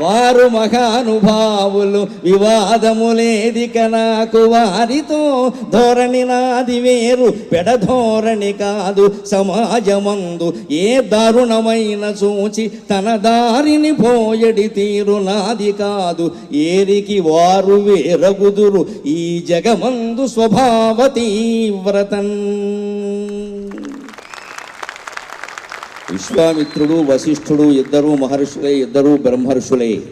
వారు మహానుభావులు వివాదములేది నాకు వారితో ధోరణి నాది వేరు పెడధోరణి కాదు సమాజమందు ఏ దారుణమైన సూచి తన దారిని పోయడి తీరు నాది కాదు ఏరికి వారు వేరగుదురు ఈ జగమందు స్వభావ తీవ్రతన్. విశ్వామిత్రుడు వశిష్ఠుడు ఇద్దరు మహర్షులే ఇద్దరు బ్రహ్మర్షులే.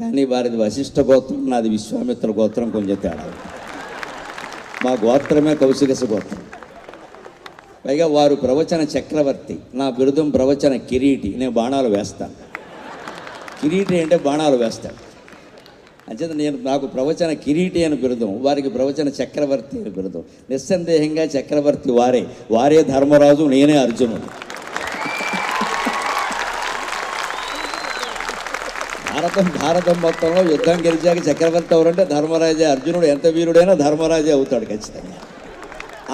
కానీ వారిది వశిష్ఠ గోత్రం నాది విశ్వామిత్ర గోత్రం కొంచెం తేడా. మా గోత్రమే కౌశికస గోత్రం. పైగా వారు ప్రవచన చక్రవర్తి. నా బిరుదం ప్రవచన కిరీటి. నేను బాణాలు వేస్తాను కిరీటి అంటే బాణాలు వేస్తాను అంచేత నేను నాకు ప్రవచన కిరీటి అని బిరుదం వారికి ప్రవచన చక్రవర్తి అని బిరుదం. నిస్సందేహంగా చక్రవర్తి వారే. వారే ధర్మరాజు నేనే అర్జునుడు. భారతం భారతం మొత్తంలో యుద్ధం గెలిచాక చక్రవర్తి ఎవరంటే ధర్మరాజే అర్జునుడు. ఎంత వీరుడైనా ధర్మరాజే అవుతాడు ఖచ్చితంగా.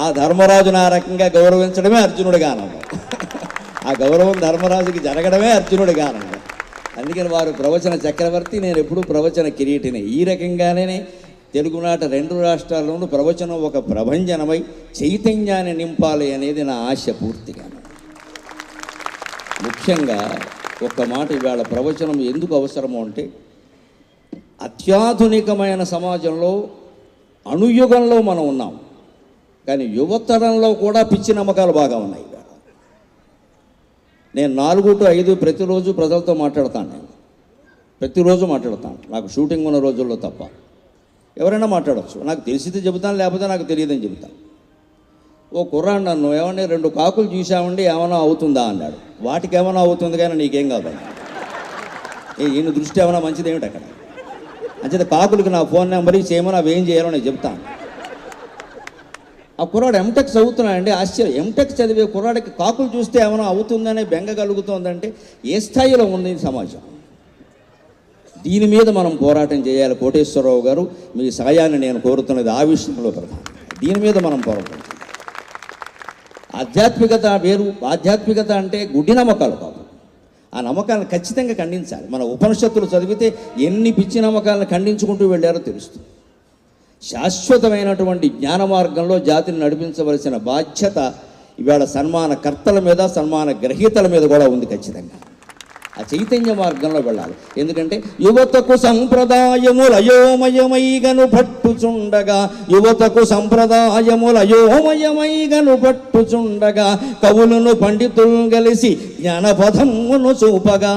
ఆ ధర్మరాజును ఆ రకంగా గౌరవించడమే అర్జునుడి ఆనందం ఆ గౌరవం ధర్మరాజుకి జరగడమే అర్జునుడి ఆనందం అందుకని వారు ప్రవచన చక్రవర్తి నేను ఎప్పుడూ ప్రవచన కిరీటిని. ఈ రకంగానే తెలుగునాట రెండు రాష్ట్రాల్లోనూ ప్రవచనం ఒక ప్రభంజనమై చైతన్యాన్ని నింపాలి అనేది నా ఆశ పూర్తిగా. ముఖ్యంగా ఒక్క మాట ఇవాళ ప్రవచనం ఎందుకు అవసరము అంటే అత్యాధునికమైన సమాజంలో అణుయుగంలో మనం ఉన్నాం. కానీ యువతరంలో కూడా పిచ్చి నమ్మకాలు బాగా ఉన్నాయి ఇవాళ. నేను నాలుగు టు ఐదు ప్రతిరోజు ప్రజలతో మాట్లాడతాను నేను. ప్రతిరోజు మాట్లాడతాను. నాకు షూటింగ్ ఉన్న రోజుల్లో తప్ప. ఎవరైనా మాట్లాడవచ్చు నాకు తెలిసితే చెబుతాను లేకపోతే నాకు తెలియదని చెబుతాను. ఓ కుర్రాడు నన్ను ఏమన్నా రెండు కాకులు చూసామండి ఏమైనా అవుతుందా? అన్నాడు. వాటికి ఏమైనా అవుతుంది కానీ నీకేం కాదు. ఏ ఈయన దృష్టి ఏమైనా మంచిది ఏమిటి అక్కడ? అంచేత కాకులకి నా ఫోన్ నెంబర్ ఇచ్చి ఏమైనా అవి ఏం చేయాలో నేను చెప్తాను. ఆ కుర్రాడు ఎంటెక్ చదువుతున్నాడండి ఆశ్చర్యం. ఎంటెక్ చదివే కుర్రాడికి కాకులు చూస్తే ఏమైనా అవుతుందనే బెంగ కలుగుతోందంటే ఏ స్థాయిలో ఉంది సమాజం? దీని మీద మనం పోరాటం చేయాలి. కోటేశ్వరరావు గారు మీ సాయాన్ని నేను కోరుతున్నది ఆ విషయంలో ప్రధానం. దీని మీద మనం పోరాటం ఆధ్యాత్మికత వేరు ఆధ్యాత్మికత అంటే గుడ్డి నమ్మకాలు కాదు. ఆ నమ్మకాలను ఖచ్చితంగా ఖండించాలి. మన ఉపనిషత్తులు చదివితే ఎన్ని పిచ్చి నమ్మకాలను ఖండించుకుంటూ వెళ్ళారో తెలుస్తుంది. శాశ్వతమైనటువంటి జ్ఞాన మార్గంలో జాతిని నడిపించవలసిన బాధ్యత ఇవాళ సన్మాన కర్తల మీద సన్మాన గ్రహీతల మీద కూడా ఉంది ఖచ్చితంగా. ఆ చైతన్య మార్గంలో వెళ్ళాలి. ఎందుకంటే యువతకు సంప్రదాయములు అయోమయమైగను పట్టుచుండగా యువతకు సంప్రదాయములు అయోమయమైగను పట్టుచుండగా కవులను పండితులు కలిసి జ్ఞానపథమును చూపగా.